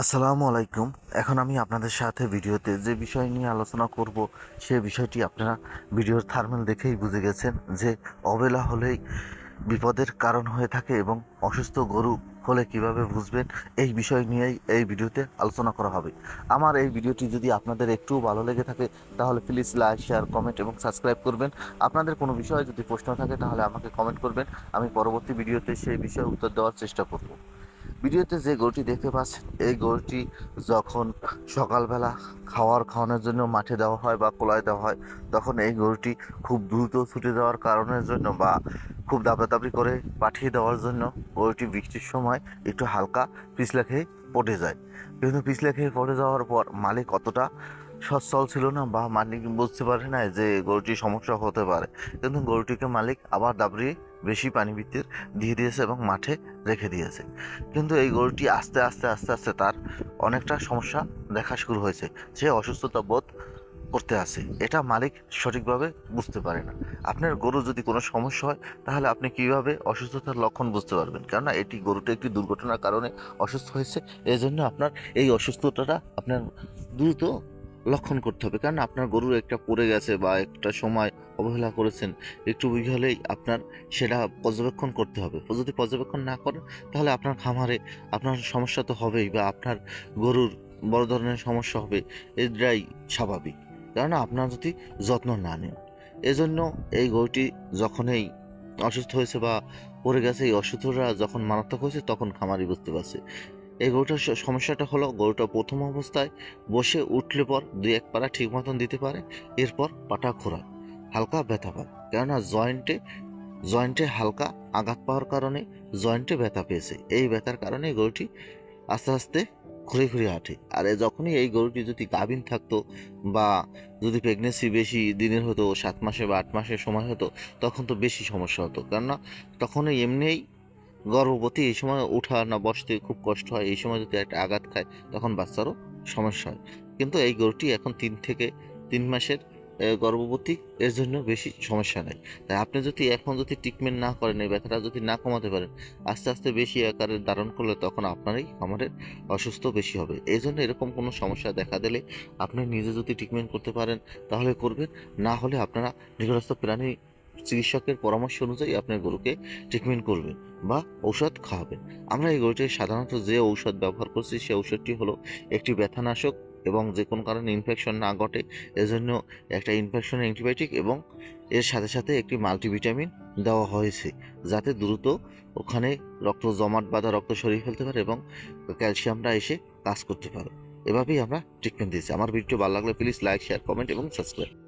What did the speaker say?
আসসালামু আলাইকুম। এখন আমি আপনাদের সাথে ভিডিওতে যে বিষয় নিয়ে আলোচনা করব, সে বিষয়টি আপনারা ভিডিওর থার্মেল দেখেই বুঝে গেছেন যে অবেলা হলেই বিপদের কারণ হয়ে থাকে এবং অসুস্থ গরু হলে কীভাবে বুঝবেন, এই বিষয় নিয়েই এই ভিডিওতে আলোচনা করা হবে। আমার এই ভিডিওটি যদি আপনাদের একটু ভালো লেগে থাকে, তাহলে প্লিজ লাইক শেয়ার কমেন্ট এবং সাবস্ক্রাইব করবেন। আপনাদের কোনো বিষয়ে যদি প্রশ্ন থাকে, তাহলে আমাকে কমেন্ট করবেন। আমি পরবর্তী ভিডিওতে সেই বিষয়ে উত্তর দেওয়ার চেষ্টা করব। ভিডিওতে যে গরুটি দেখতে পাচ্ছেন, এই গরুটি যখন সকালবেলা খাওয়ার, খাওয়ানোর জন্য মাঠে দেওয়া হয় বা কোলায় দেওয়া হয়, তখন এই গরুটি খুব দ্রুত ছুটে যাওয়ার কারণের জন্য বা খুব দাবড়াদাবড়ি করে পাঠিয়ে দেওয়ার জন্য গরুটি বৃষ্টির সময় একটু হালকা পিছলে খেয়ে পটে যায়। কিন্তু পিছলে খেয়ে পটে যাওয়ার পর মালিক অতটা সচ্ছল ছিল না বা মালিক বুঝতে পারে না যে গরুটির সমস্যা হতে পারে। কিন্তু গরুটিকে মালিক আবার দাবড়িয়ে বেশি পানি ভিতর দিয়ে দিয়েছে এবং মাঠে রেখে দিয়েছে। কিন্তু এই গরুটি আস্তে আস্তে আস্তে আস্তে তার অনেকটা সমস্যা দেখা শুরু হয়েছে। সে অসুস্থতা বোধ করতে আসে এটা মালিক সঠিকভাবে বুঝতে পারে না। আপনার গরু যদি কোনো সমস্যা হয়, তাহলে আপনি কীভাবে অসুস্থতার লক্ষণ বুঝতে পারবেন? কেননা এটি গরুটা একটি দুর্ঘটনার কারণে অসুস্থ হয়েছে। এই জন্য আপনার এই অসুস্থতাটা আপনার দ্রুত লক্ষণ করতে হবে। কারণ আপনার গরুর একটা পড়ে গেছে বা একটা সময় অবহেলা করেছেন, একটু বুঝে হলেই আপনার সেটা পর্যবেক্ষণ করতে হবে। যদি পর্যবেক্ষণ না করেন, তাহলে আপনার খামারে আপনার সমস্যা তো হবেই বা আপনার গরুর বড় ধরনের সমস্যা হবে, এটাই স্বাভাবিক। কেননা আপনার যদি যত্ন না নেন, এজন্য এই গরুটি যখনই অসুস্থ হয়েছে বা পড়ে গেছে, এই অসুস্থরা যখন মারাত্মক হয়েছে, তখন খামারি বুঝতে পারছে। এই গরুটার সমস্যাটা হলো গরুটা প্রথম অবস্থায় বসে উঠলে পর দুই এক পাড়া ঠিক মতন দিতে পারে, এরপর পাটা খোরা হালকা ব্যথা পায়। কেননা জয়েন্টে জয়েন্টে হালকা আঘাত পাওয়ার কারণে জয়েন্টে ব্যথা পেয়েছে। এই ব্যথার কারণে গরুটি আস্তে আস্তে ঘুরে ঘুরে হাঁটে আর যখনই এই গরুটি যদি গাভিন থাকতো বা যদি প্রেগনেন্সি বেশি দিনের হতো, সাত মাসে বা আট মাসের সময় হতো, তখন তো বেশি সমস্যা হতো। কেননা তখন এমনিই গর্ভবতী, এই সময় ওঠা না বসতে খুব কষ্ট হয়। এই সময় যদি একটা আঘাত খায়, তখন বাচ্চারও সমস্যা হয়। কিন্তু এই গরুটি এখন তিন থেকে তিন মাসের গর্ভবতী, এর জন্য বেশি সমস্যা নেই। তাই আপনি যদি এখন যদি ট্রিটমেন্ট না করেন, এই ব্যথাটা যদি না কমাতে পারেন, আস্তে আস্তে বেশি আকারে ধারণ করলে তখন আপনারই খামারের অসুস্থ বেশি হবে। এই জন্য এরকম কোনো সমস্যা দেখা দিলে আপনি নিজে যদি ট্রিটমেন্ট করতে পারেন, তাহলে করবেন। না হলে আপনারা নিকটস্থ প্রাণী চিকিৎসকের পরামর্শ অনুযায়ী আপনার গরুকে ট্রিটমেন্ট করবেন বা ঔষধ খাওয়াবেন। আমরা এই গরুটির সাধারণত যে ঔষধ ব্যবহার করছি সেই ঔষধটি হলো একটি ব্যথানাশক এবং যে কোনো কারণে ইনফেকশন না ঘটে, এজন্য একটা ইনফেকশন অ্যান্টিবায়োটিক এবং এর সাথে সাথে একটি মাল্টিভিটামিন দেওয়া হয়েছে, যাতে দ্রুত ওখানে রক্ত জমাট বাঁধা, রক্ত সরিয়ে ফেলতে পারে এবং ক্যালসিয়ামটা এসে কাজ করতে পারে। এভাবেই আমরা ট্রিটমেন্ট দিয়েছি। আমার ভিডিও ভালো লাগলে প্লিজ লাইক শেয়ার কমেন্ট এবং সাবস্ক্রাইব